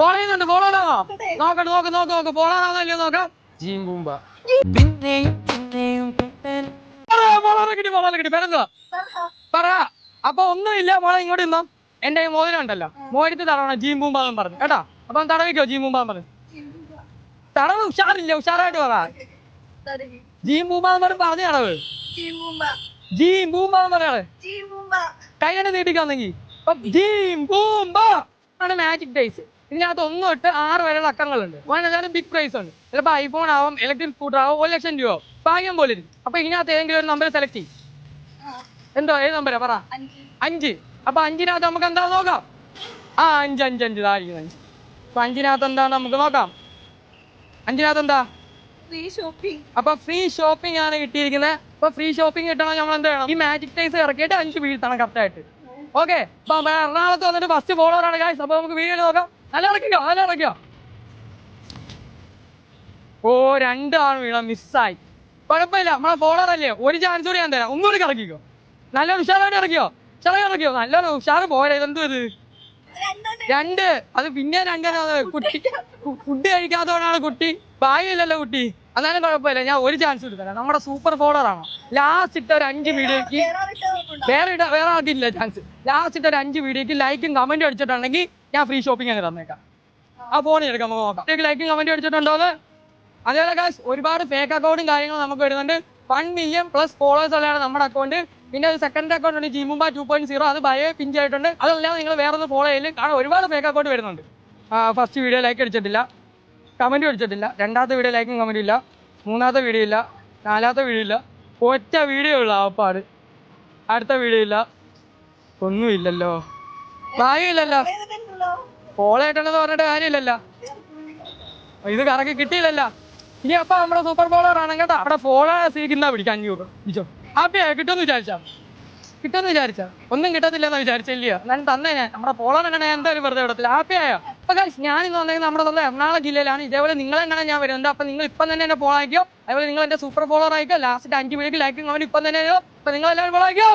Follow ചെയ്യുന്നുണ്ട് follow നോക്കട്ടെ നോക്ക് നോക്ക് നോക്ക്. ഫോളോ ആണോ നോക്കാം. ജീം പിന്നെയും ഫോളോ കിട്ടി മോളെ കിട്ടി. പേരെന്തുവാ? പറ. അപ്പൊ ഒന്നുമില്ല മോളെ ഇങ്ങോട്ട് നിന്നോ എന്റെ മോതിരം ഉണ്ടല്ലോ. മോതിരത്തിൽ തടവണം പറഞ്ഞു. കേട്ടോ? അപ്പം തടവിക്കോ ജീം എന്ന് പറഞ്ഞു. തടവ് ഉഷാറില്ല ഉഷാറായിട്ട് പറ. ജീം എന്ന് പറഞ്ഞു പറഞ്ഞു തടവ്. ജീം ബൂമ്പാന്ന് പറയാ കൈ തന്നെ നീട്ടിക്കാന്നെങ്കിൽ ജീം ബൂമ്പ ആണ് മാജിക് ഡേയ്സ് ഇതിനകത്ത് ഒന്ന് തൊട്ട് ആറ് വരെയുള്ള അക്കങ്ങളുണ്ട്. അതിനകത്ത് ബിഗ് പ്രൈസ് ഉണ്ട് ചിലപ്പോൾ ഐഫോൺ ആവും ഇലക്ട്രിക് സ്കൂട്ടർ ആവും ഒരു ലക്ഷം രൂപ ആവും. ഭാഗ്യം പോലെ ഇരിക്കും. അപ്പൊ ഇതിനകത്ത് ഏതെങ്കിലും ഒരു നമ്പർ സെലക്ട് ചെയ്യും. എന്തോ ഏത് നമ്പരാ പറ. അഞ്ച്. അപ്പൊ അഞ്ചിനകത്ത് നമുക്ക് എന്താ നോക്കാം? ആ അഞ്ച് അഞ്ച് അഞ്ച്. ഇതായിരിക്കും അഞ്ച്. അപ്പൊ അഞ്ചിനകത്ത് എന്താ നമുക്ക് നോക്കാം. അഞ്ചിനകത്ത് എന്താ? ഫ്രീ ഷോപ്പിംഗ് അപ്പൊ ഫ്രീ ഷോപ്പിംഗ് ആണ് കിട്ടിയിരിക്കുന്നത്. അപ്പൊ ഫ്രീ ഷോപ്പിംഗ് കിട്ടണം നമ്മൾ എന്ത് ചെയ്യണം? ഈ മാജിക് ടൈസ് ഇറക്കിയിട്ട് അഞ്ച് വീഴ്ത്തണം കറക്റ്റ് ആയിട്ട്. ഓക്കെ അപ്പൊ എറണാകുളത്ത് വന്നിട്ട് ഫസ്റ്റ് ഫോളോവർ ആണ് ഗായ്സ് അപ്പൊ നമുക്ക് വീഡിയോ നോക്കാം. നല്ല ഇറക്കിക്കോ നല്ല ഇറക്കിയോ ഓ രണ്ടാണ് വീണ മിസ്സായി കുഴപ്പമില്ല നമ്മളെ ഫോളോർ അല്ലേ? ഒരു ചാൻസ് കൂടി ഞാൻ തരാം. ഒന്നുകൂടി ഇറക്കിക്കോ നല്ല ഉഷാറായിട്ട് ഇറക്കിയോ? ചെറിയ ഇറക്കിയോ? നല്ല ഉഷാറ് പോരെ. ഇതെന്തോ ഇത്? രണ്ട്. അത് പിന്നെ രണ്ടെണ്ണത് കുട്ടി. ഫുഡ് കഴിക്കാത്തതുകൊണ്ടാണ് കുട്ടി. ഭാഗ്യമില്ലല്ലോ കുട്ടി. എന്നാലും കുഴപ്പമില്ല. ഞാൻ ഒരു ചാൻസ് എടുത്തരാം. നമ്മുടെ സൂപ്പർ ഫോളോവർ ആണ്. ലാസ്റ്റ് ഇട്ട ഒരു അഞ്ച് വീഡിയോക്ക് വേറെ ഇട വേറെ അതില്ല ചാൻസ് ലാസ്റ്റ് ഇട്ട ഒരു അഞ്ച് വീഡിയോക്ക് ലൈക്കും കമന്റും അടിച്ചിട്ടുണ്ടെങ്കിൽ ഞാൻ ഫ്രീ ഷോപ്പിംഗ് അങ്ങ് തന്നേക്കാം. ആ ഫോണിൽ എടുക്കാം നമുക്ക് നോക്കാം. ലൈക്കും കമന്റും അടിച്ചിട്ടുണ്ടോ എന്ന് അതേപോലെ guys ഒരുപാട് ഫേക്ക് അക്കൗണ്ടും കാര്യങ്ങളും നമുക്ക് വരുന്നുണ്ട്. വൺ മില്യൺ പ്ലസ് ഫോളോവേഴ്സ് ഉള്ളതാണ് നമ്മുടെ അക്കൗണ്ട് പിന്നെ ഒരു സെക്കൻഡ് അക്കൗണ്ട് ഉണ്ട് ജിമുമ്പ ടു പോയിന്റ് സീറോ അത് ബയോ പിഞ്ച് ആയിട്ടുണ്ട്. അതല്ലാതെ നിങ്ങൾ വേറെ ഒന്ന് ഫോളോ ചെയ്യില്ല കാരണം ഒരുപാട് ഫേക്ക് അക്കൗണ്ട് വരുന്നുണ്ട്. ഫസ്റ്റ് വീഡിയോ ലൈക്ക് അടിച്ചിട്ടില്ല. കമന്റും അടിച്ചിട്ടില്ല രണ്ടാമത്തെ വീഡിയോ ലൈക്കും കമന്റും ഇല്ല. മൂന്നാമത്തെ വീഡിയോ ഇല്ല. നാലാമത്തെ വീഡിയോ ഇല്ല. ഒറ്റ വീഡിയോ ഉള്ള ആപ്പാട്. അടുത്ത വീഡിയോ ഇല്ല. ഒന്നുമില്ലല്ലോ കാര്യമില്ലല്ലോ. ഫോളോ പറഞ്ഞിട്ട് കാര്യമില്ലല്ലോ. ഇത് കറക്കി കിട്ടിയില്ലല്ലോ. ഇനി അപ്പൊ നമ്മുടെ സൂപ്പർ ബോളർ കേട്ടോ. അവിടെ ഫോളോ സ്വീകരിക്കുന്ന പിടിക്കാം അഞ്ഞൂറ്. പിടിച്ചോ ഹാപ്പിയാ കിട്ടുമെന്ന് വിചാരിച്ചാ? കിട്ടുമെന്ന് വിചാരിച്ചാ? ഒന്നും കിട്ടത്തില്ലെന്ന് വിചാരിച്ചില്ലയോ? ഞാൻ തന്നെ ഞാൻ. നമ്മുടെ ഫോളോ തന്നെ എന്തായാലും വെറുതെ വിടത്തില്ല. ഹാപ്പിയായോ അപ്പൊ ഞാൻ ഇന്ന് വന്നെങ്കിൽ നമ്മുടെ സ്വന്തം എറണാകുളം ജില്ലയിലാണ്. ഇതേപോലെ നിങ്ങൾ തന്നെയാണ് ഞാൻ വരുന്നുണ്ട് അപ്പൊ നിങ്ങൾ ഇപ്പം തന്നെ എന്നെ ഫോളോ ആക്കിയോ അതുപോലെ നിങ്ങൾ എന്റെ സൂപ്പർ ഫോളോർ ആയിക്കോ ലാസ്റ്റ് അഞ്ച് മിനിറ്റ് ലൈക്കും അവൻ ഇപ്പം തന്നെ അപ്പൊ നിങ്ങൾ എല്ലാവരും ഫോളോ ആക്കിയോ